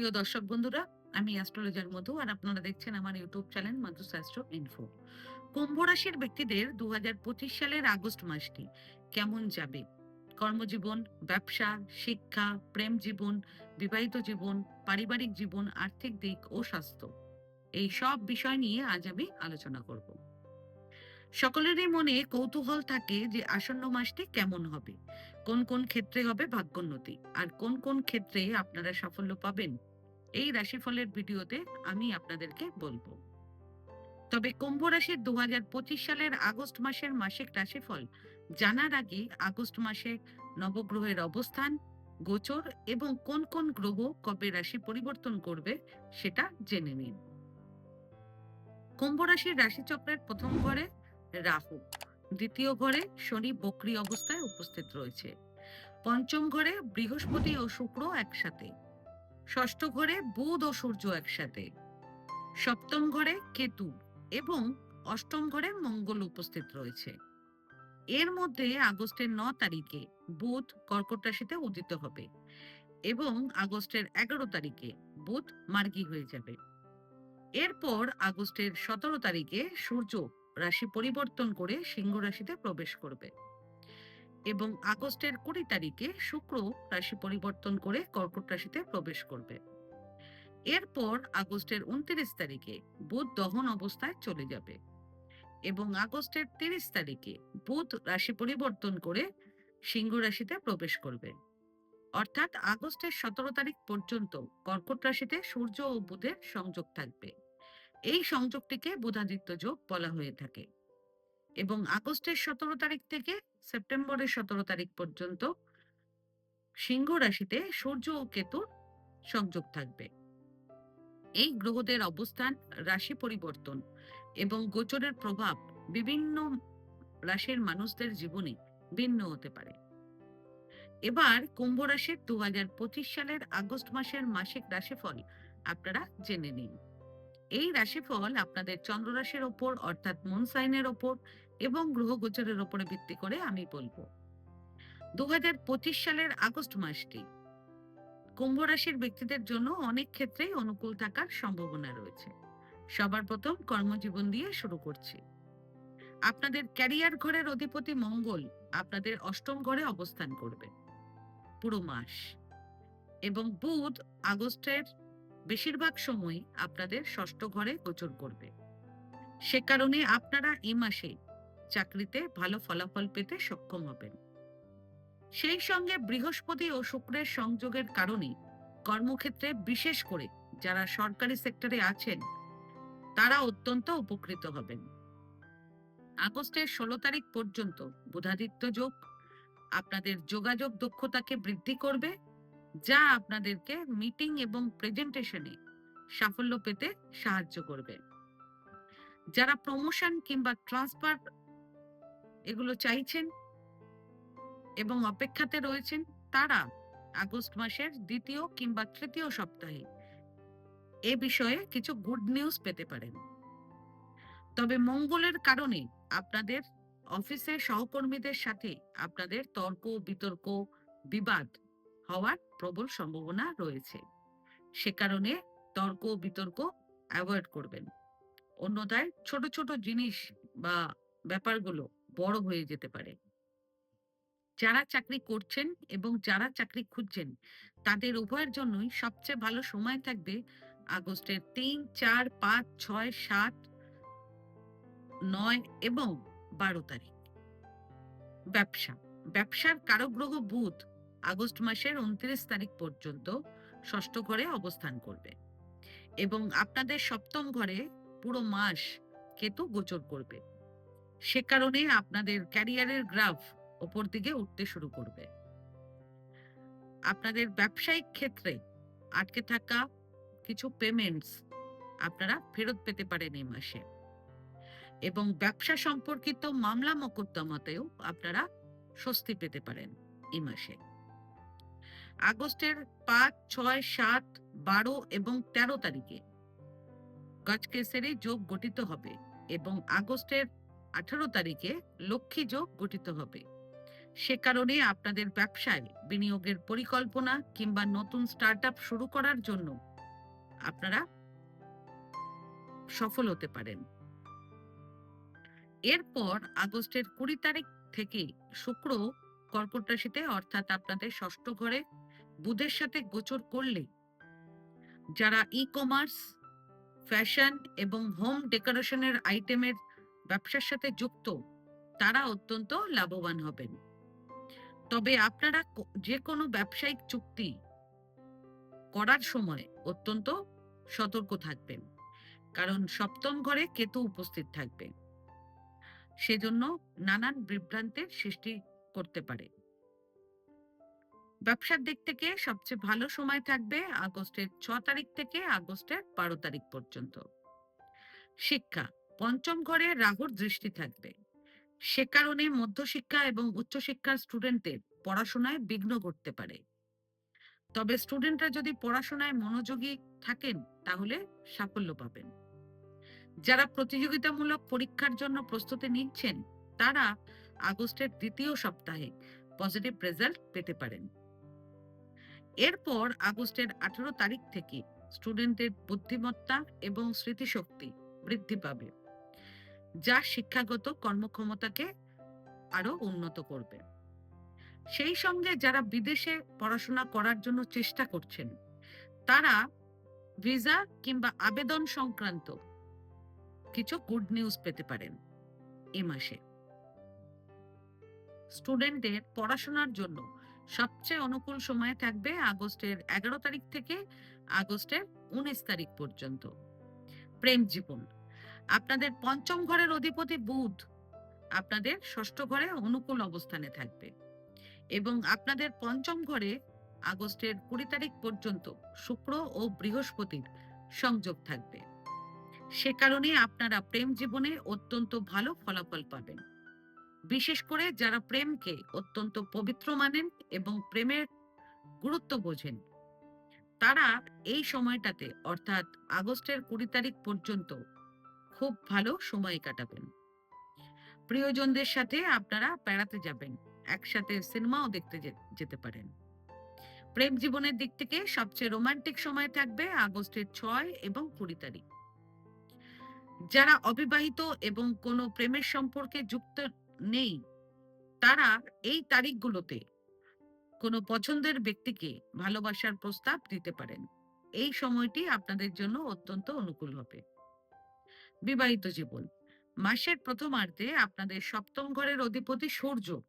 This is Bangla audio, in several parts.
প্রিয় দর্শক বন্ধুরা, আমি অ্যাস্ট্রোলজার মধু আর আপনারা দেখছেন আমার ইউটিউব চ্যানেল মধু শাস্ত্র ইনফো কুম্ভ রাশির ব্যক্তিদের দু সালের আগস্ট মাসটি কেমন যাবে? কর্মজীবন, ব্যবসা, শিক্ষা, প্রেম জীবন, বিবাহিত জীবন, পারিবারিক জীবন, আর্থিক দিক ও স্বাস্থ্য। এই সব বিষয় নিয়ে আজ আমি আলোচনা করব। সকলেরই মনে কৌতূহল থাকে যে আসন্ন মাসটি কেমন হবে? কোন কোন ক্ষেত্রে হবে ভাগ্যোন্নতি? আর কোন কোন ক্ষেত্রে আপনারা সাফল্য পাবেন? এই রাশিফলের ভিডিওতে আমি আপনাদেরকে বলব। তবে কুম্ভ রাশির দু সালের আগস্ট মাসের মাসিক রাশিফল জানার আগে আগস্ট মাসে নবগ্রহের অবস্থান, গোচর এবং কোন কোন গ্রহ কবে রাশি পরিবর্তন করবে সেটা জেনে নিন। কুম্ভ রাশির রাশিচক্রের প্রথম ঘরে রাহু, দ্বিতীয় ঘরে শনি বক্রি অবস্থায় উপস্থিত রয়েছে। পঞ্চম ঘরে বৃহস্পতি ও শুক্র একসাথে। ষষ্ঠ ঘরে বুধ ও সূর্য একসাথে। সপ্তম ঘরে কেতু এবং অষ্টম ঘরে মঙ্গল উপস্থিত রয়েছে। এর মধ্যে আগস্টের ন তারিখে বুধ কর্কট রাশিতে উদিত হবে এবং আগস্টের এগারো তারিখে বুধ মার্গী হয়ে যাবে। এরপর আগস্টের সতেরো তারিখে সূর্য রাশি পরিবর্তন করে সিংহ রাশিতে প্রবেশ করবে। এবং আগস্টের কুড়ি তারিখে শুক্র রাশি পরিবর্তন করে কর্কট রাশিতে প্রবেশ করবে। এরপর আগস্টের উনত্রিশ তারিখে বুধ দহন অবস্থায় চলে যাবে এবং আগস্টের তিরিশ তারিখে বুধ রাশি পরিবর্তন করে সিংহ রাশিতে প্রবেশ করবে। অর্থাৎ আগস্টের সতেরো তারিখ পর্যন্ত কর্কট রাশিতে সূর্য ও বুধের সংযোগ থাকবে। এই সংযোগটিকে বুধাদিত্য যোগ বলা হয়ে থাকে। এবং আগস্টের সতেরো তারিখ থেকে সেপ্টেম্বরের সতেরো তারিখ পর্যন্ত সিংহ রাশিতে সূর্য ও কেতুর সংযোগ থাকবে। এই গ্রহদের অবস্থান, রাশি পরিবর্তন এবং গোচরের প্রভাব বিভিন্ন রাশির মানুষদের জীবনে ভিন্ন হতে পারে। এবার কুম্ভ রাশির দু হাজার পঁচিশ সালের আগস্ট মাসের মাসিক রাশিফল আপনারা জেনে নিন। এই রাশিফল আপনাদের চন্দ্র রাশির ওপর, অর্থাৎ মুন সাইনের ওপর এবং গ্রহ গোচরের ওপরে ভিত্তি করে আমি বলব। দু সালের আগস্ট মাসটি কুম্ভ রাশির ব্যক্তিদের জন্য অনেক ক্ষেত্রেই অনুকূল থাকার সম্ভাবনা রয়েছে। সবার প্রথম কর্মজীবন দিয়ে শুরু করছি। আপনাদের ক্যারিয়ার ঘরের অধিপতি মঙ্গল আপনাদের অষ্টম ঘরে অবস্থান করবে পুরো মাস এবং বুধ আগস্টের বেশিরভাগ সময় আপনাদের ষষ্ঠ ঘরে গোচর করবে। সে কারণে আপনারা এই মাসে চাকরিতে ভালো ফলাফল পেতে সক্ষম হবেন। সেই সঙ্গে বৃহস্পতি ও শুক্রের সংযোগের কারণে কর্মক্ষেত্রে বিশেষ করে যারা সরকারি সেক্টরে আছেন, তারা অত্যন্ত উপকৃত হবেন। আগস্টের ষোলো তারিখ পর্যন্ত বুধাদিত্য যোগ আপনাদের যোগাযোগ দক্ষতাকে বৃদ্ধি করবে যা আপনাদেরকে মিটিং এবং প্রেজেন্টেশনে সাফল্য পেতে সাহায্য করবে। যারা প্রমোশন কিংবা ট্রান্সফার এগুলো চাইছেন এবং অপেক্ষাতে রয়েছেন, তারা আগস্ট মাসের দ্বিতীয় কিংবা তৃতীয় সপ্তাহে এ বিষয়ে কিছু গুড নিউজ পেতে পারেন। তবে মঙ্গলের কারণে আপনাদের অফিসের সহকর্মীদের সাথে আপনাদের তর্ক বিতর্ক বিবাদ হওয়ার প্রবল সম্ভাবনা রয়েছে। সে কারণে তর্ক, বিতর্ক অ্যাভয়েড করবেন। অন্যথায় ছোট ছোট জিনিস বা ব্যাপারগুলো বড় হয়ে যেতে পারে। যারা চাকরি করছেন এবং যারা চাকরি খুঁজছেন, তাদের উভয়ের জন্যই সবচেয়ে ভালো সময় থাকবে আগস্টের তিন, চার, পাঁচ, ছয়, সাত, নয় এবং বারো তারিখ। ব্যবসা। ব্যবসার কারগ্রহ বুধ আগস্ট মাসের উনত্রিশ তারিখ পর্যন্ত ষষ্ঠ ঘরে অবস্থান করবে। এবং আপনাদের সপ্তম ঘরে পুরো মাস কেতু গোচর করবে। সে কারণে আপনাদের ক্যারিয়ারের গ্রাফ ওপর দিকে উঠতে শুরু করবে। আপনাদের ব্যবসায়িক ক্ষেত্রে আটকে থাকা কিছু পেমেন্টস আপনারা ফেরত পেতে পারেন এই মাসে। এবং ব্যবসা সম্পর্কিত মামলা মোকদ্দমাতেও আপনারা স্বস্তি পেতে পারেন এই মাসে। আগস্টের পাঁচ, ছয়, সাত, বারো এবং তেরো তারিখে গজকেসেরি যোগ গঠিত হবে এবং আগস্টের আঠারো তারিখে লক্ষ্মী যোগ গঠিত হবে। সে কারণে আপনাদের ব্যবসায় বিনিয়োগের পরিকল্পনা কিংবা নতুন স্টার্ট শুরু করার জন্য আপনারা সফল হতে পারেন। এরপর আগস্টের কুড়ি তারিখ থেকে শুক্র কর্কট রাশিতে, অর্থাৎ আপনাদের ষষ্ঠ ঘরে বুধের সাথে গোচর করলে, যারা ই কমার্স ফ্যাশন এবং হোম ডেকোরেশনের আইটেমের ব্যবসার সাথে যুক্ত, তারা অত্যন্ত লাভবান হবেন। তবে আপনারা যে কোনো ব্যবসায়িক চুক্তি করার সময় অত্যন্ত সতর্ক থাকবেন, কারণ সপ্তম ঘরে কেতু উপস্থিত থাকবে। সেজন্য নানান বিভ্রান্তের সৃষ্টি করতে পারে। ব্যবসার দিক থেকে সবচেয়ে ভালো সময় থাকবে আগস্টের ছ তারিখ থেকে আগস্টের বারো তারিখ পর্যন্ত। শিক্ষা, পঞ্চম ঘরে রাহুর দৃষ্টি থাকবে। সে কারণে মধ্যশিক্ষা এবং উচ্চশিক্ষার স্টুডেন্টদের পড়াশোনায় বিঘ্ন ঘটতে পারে। তবে স্টুডেন্টরা যদি পড়াশোনায় মনোযোগী থাকেন, তাহলে সাফল্য পাবেন। যারা প্রতিযোগিতামূলক পরীক্ষার জন্য প্রস্তুতি নিচ্ছেন, তারা আগস্টের দ্বিতীয় সপ্তাহে পজিটিভ রেজাল্ট পেতে পারেন। এরপর আগস্টের আঠারো তারিখ থেকে স্টুডেন্টের বুদ্ধিমত্তা এবং স্মৃতিশক্তি বৃদ্ধি পাবে, যা শিক্ষাগত কর্মক্ষমতাকে আরও উন্নত করবে। সেই সঙ্গে যারা বিদেশে পড়াশোনা করার জন্য চেষ্টা করছেন, তারা ভিসা কিংবা আবেদন সংক্রান্ত কিছু গুড নিউজ পেতে পারেন এ মাসে। স্টুডেন্টদের পড়াশোনার জন্য সবচেয়ে অনুকূল সময় থাকবে আগস্টের এগারো তারিখ থেকে আগস্টের উনিশ তারিখ পর্যন্ত। প্রেম জীবন। আপনাদের পঞ্চম ঘরের অধিপতি বুধ আপনাদের ষষ্ঠ ঘরে অনুকূল অবস্থানে থাকবে এবং আপনাদের পঞ্চম ঘরে আগস্টের কুড়ি তারিখ পর্যন্ত শুক্র ও বৃহস্পতির সংযোগ থাকবে। সে কারণে আপনারা প্রেম জীবনে অত্যন্ত ভালো ফলাফল পাবেন। বিশেষ করে যারা প্রেমকে অত্যন্ত পবিত্র মানেন এবং প্রেমের গুরুত্ব বোঝেন, তারা এই সময়টাতে, অর্থাৎ আগস্টের কুড়ি তারিখ পর্যন্ত খুব ভালো সময় কাটাবেন। প্রিয়জনদের সাথে আপনারা বেড়াতে যাবেন, একসাথে সিনেমাও দেখতে যেতে পারেন। প্রেম জীবনের দিক থেকে সবচেয়ে রোমান্টিক সময় থাকবে আগস্টের ছয় এবং কুড়ি তারিখ। যারা অবিবাহিত এবং কোনো প্রেমের সম্পর্কে যুক্ত নেই। তারা এই তারিখগুলোতে কোনো পছন্দের ব্যক্তিকে ভালোবাসার প্রস্তাব দিতে পারেন। এই সময়টি আপনাদের জন্য অত্যন্ত অনুকূল হবে। বিবাহিত জীবন। মাসের প্রথমার্ধে আপনাদের সপ্তম ঘরের অধিপতি সূর্য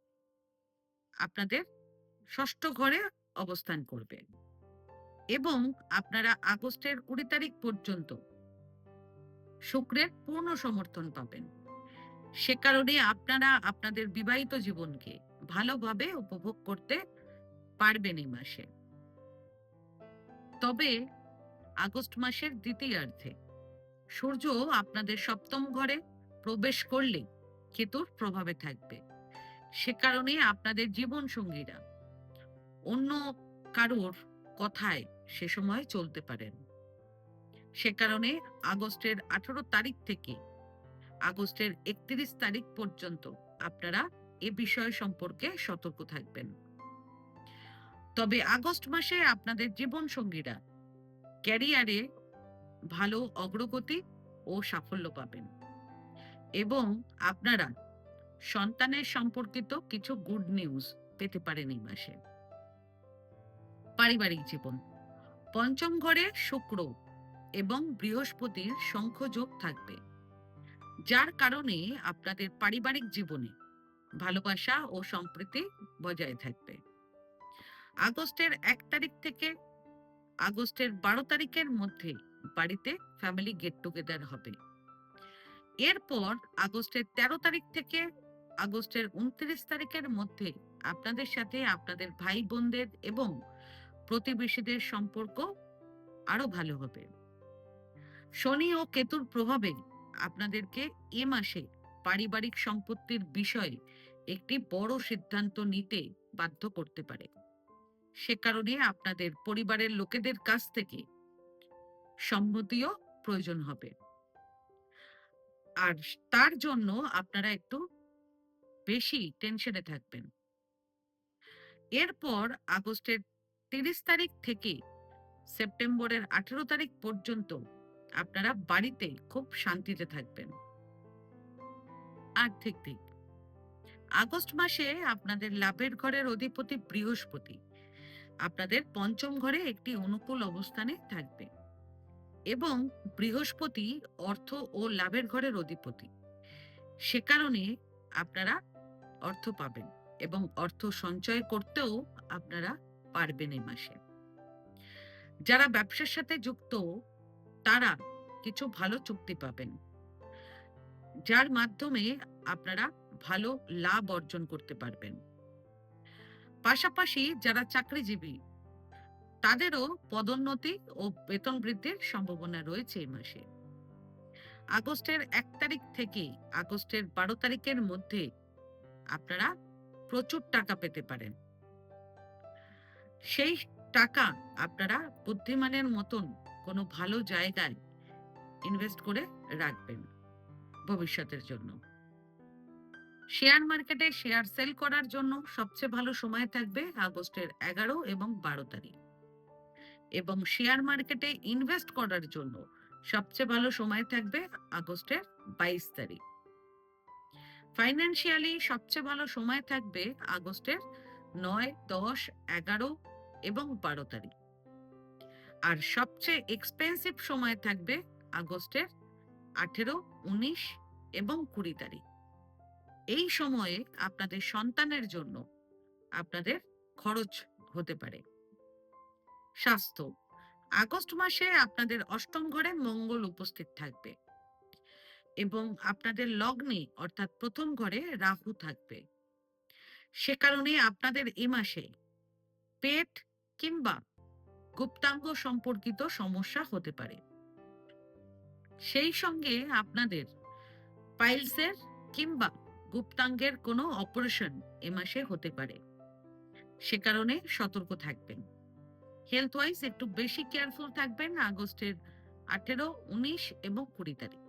আপনাদের ষষ্ঠ ঘরে অবস্থান করবে এবং আপনারা আগস্টের কুড়ি তারিখ পর্যন্ত শুক্রের পূর্ণ সমর্থন পাবেন। সে কারণে আপনারা আপনাদের বিবাহিত জীবনকে ভালোভাবে উপভোগ করতে পারবেন এই মাসে। তবে আগস্ট মাসের দ্বিতীয়ার্ধে সূর্য আপনাদের সপ্তম ঘরে প্রবেশ করলে কেতুর প্রভাবে থাকবে। সে কারণে আপনাদের জীবন সঙ্গীরা অন্য কারোর কথায় সে সময় চলতে পারেন। সে কারণে আগস্টের আঠারো তারিখ থেকে আগস্টের একত্রিশ তারিখ পর্যন্ত আপনারা এ বিষয় সম্পর্কে সতর্ক থাকবেন। তবে আগস্ট মাসে আপনাদের জীবন সঙ্গীরা ক্যারিয়ারে ভালো অগ্রগতি ও সাফল্য পাবেন এবং আপনারা সন্তানের সম্পর্কিত কিছু গুড নিউজ পেতে পারেন এই মাসে। পারিবারিক জীবন, পঞ্চম ঘরে শুক্র এবং বৃহস্পতির শঙ্খযোগ থাকবে। যার কারণে আপনাদের পারিবারিক জীবনে ভালোবাসা ও সম্প্রীতি বজায় থাকবে। আগস্টের এক তারিখ থেকে আগস্টের বারো তারিখের মধ্যে বাড়িতে ফ্যামিলি গেট টুগেদার হবে। এরপর আগস্টের তেরো তারিখ থেকে আগস্টের উনত্রিশ তারিখের মধ্যে আপনাদের সাথে আপনাদের ভাই বোনদের এবং প্রতিবেশীদের সম্পর্ক আরও ভালো হবে। শনি ও কেতুর প্রভাবে আপনাদেরকে এ মাসে পারিবারিক সম্পত্তির বিষয়ে একটি বড় সিদ্ধান্ত নিতে বাধ্য করতে পারে। সে কারণে আপনাদের পরিবারের লোকেদের কাছ থেকে সম্মতিও প্রয়োজন হবে। আর তার জন্য আপনারা একটু বেশি টেনশনে থাকবেন। এরপর আগস্টের তিরিশ তারিখ থেকে সেপ্টেম্বরের আঠেরো তারিখ পর্যন্ত আপনারা বাড়িতে খুব শান্তিতে থাকবেন। আর্থিক দিক আগস্ট মাসে আপনাদের লাভের ঘরের অধিপতি বৃহস্পতি। আপনাদের পঞ্চম ঘরে একটি অনুকূল অবস্থানে থাকবে। এবং বৃহস্পতি অর্থ ও লাভের ঘরের অধিপতি। সে কারণে আপনারা অর্থ পাবেন এবং অর্থ সঞ্চয় করতেও আপনারা পারবেন এই মাসে। যারা ব্যবসার সাথে যুক্ত তারা কিছু ভালো চুক্তি পাবেন। যার মাধ্যমে আপনারা ভালো লাভ অর্জন করতে পারবেন। পাশাপাশি যারা চাকরিজীবী, তাদেরও পদোন্নতি ও বেতন বৃদ্ধির সম্ভাবনা রয়েছে এই মাসে। আগস্টের এক তারিখ থেকে আগস্টের বারো তারিখের মধ্যে আপনারা প্রচুর টাকা পেতে পারেন। সেই টাকা আপনারা বুদ্ধিমানের মতন কোনো ভালো জায়গায় ইনভেস্ট করে রাখবেন ভবিষ্যতের জন্য। শেয়ার মার্কেটে শেয়ার সেল করার জন্য সবচেয়ে ভালো সময় থাকবে আগস্টের এগারো এবং বারো তারিখ। এবং শেয়ার মার্কেটে ইনভেস্ট করার জন্য সবচেয়ে ভালো সময় থাকবে আগস্টের বাইশ তারিখ। ফাইন্যান্সিয়ালি সবচেয়ে ভালো সময় থাকবে আগস্টের নয়, দশ, এগারো এবং বারো তারিখ। আর সবচেয়ে এক্সপেন্সিভ সময় থাকবে আগস্টের আঠেরো, উনিশ এবং কুড়ি তারিখ। এই সময়ে আপনাদের সন্তানের জন্য আপনাদের খরচ হতে পারে। স্বাস্থ্য, আগস্ট মাসে আপনাদের অষ্টম ঘরে মঙ্গল উপস্থিত থাকবে এবং আপনাদের লগ্নে অর্থাৎ প্রথম ঘরে রাহু থাকবে। সে কারণে আপনাদের এ মাসে পেট কিংবা গুপ্তাঙ্গ সম্পর্কিত সমস্যা হতে পারে। সেই সঙ্গে আপনাদের পাইলসের কিংবা গুপ্তাঙ্গের কোনো অপারেশন এ মাসে হতে পারে। সে কারণে সতর্ক থাকবেন। হেলথ ওয়াইজ একটু বেশি কেয়ারফুল থাকবেন আগস্টের আঠেরো, উনিশ এবং কুড়ি তারিখ।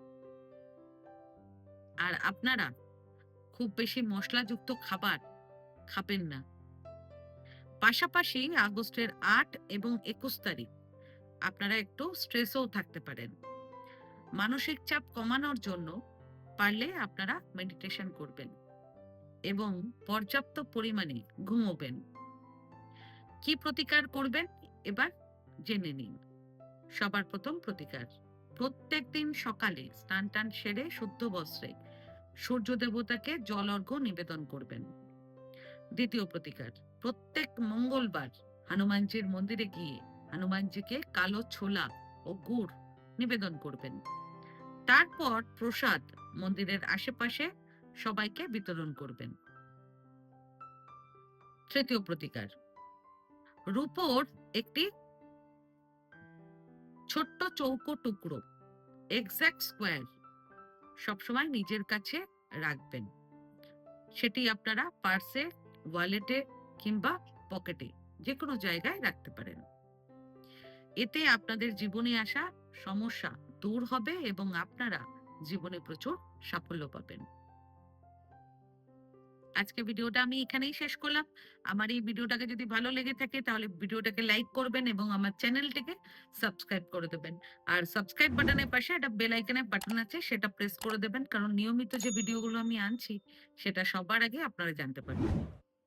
আর আপনারা খুব বেশি মশলাযুক্ত খাবার খাবেন না। পাশাপাশি আগস্টের আট এবং একুশ তারিখ আপনারা একটু স্ট্রেসও থাকতে পারেন। মানসিক চাপ কমানোর জন্য পারলে আপনারা মেডিটেশন করবেন এবং পর্যাপ্ত পরিমাণে ঘুমোবেন। কি প্রতিকার করবেন এবার জেনে নিন। সবার প্রথম প্রতিকার প্রত্যেক দিন সকালে স্নান টান সেরে শুদ্ধ বস্ত্রে সূর্য দেবতাকে জল অর্ঘ্য নিবেদন করবেন। দ্বিতীয় প্রতিকার। প্রত্যেক মঙ্গলবার হনুমানজির মন্দিরে গিয়ে হনুমানজিকে কালো ছোলা ও গুড় নিবেদন করবেন। তারপর প্রসাদ মন্দিরের আশেপাশে সবাইকে বিতরণ করবেন। তৃতীয় প্রতিকার, রূপোর একটি ছোট্ট চৌকো টুকরো এক্সাক্ট স্কোয়ার সবসময় নিজের কাছে রাখবেন। সেটি আপনারা পার্সে ওয়ালেটে কিংবা পকেটে যে কোনো জায়গায় রাখতে পারেন। এতে আপনাদের জীবনে আসা সমস্যা দূর হবে এবং আপনারা জীবনে প্রচুর সাফল্য পাবেন। আজকে ভিডিওটা আমি এখানেই শেষ করলাম। আমার এই ভিডিওটাকে যদি ভালো লেগে থাকে, তাহলে ভিডিওটাকে লাইক করবেন এবং আমার চ্যানেলটিকে সাবস্ক্রাইব করে দেবেন। আর সাবস্ক্রাইব বাটনের পাশে একটা বেল আইকনের বাটন আছে, সেটা প্রেস করে দেবেন। কারণ নিয়মিত যে ভিডিওগুলো আমি আনছি, সেটা সবার আগে আপনারা জানতে পারবেন।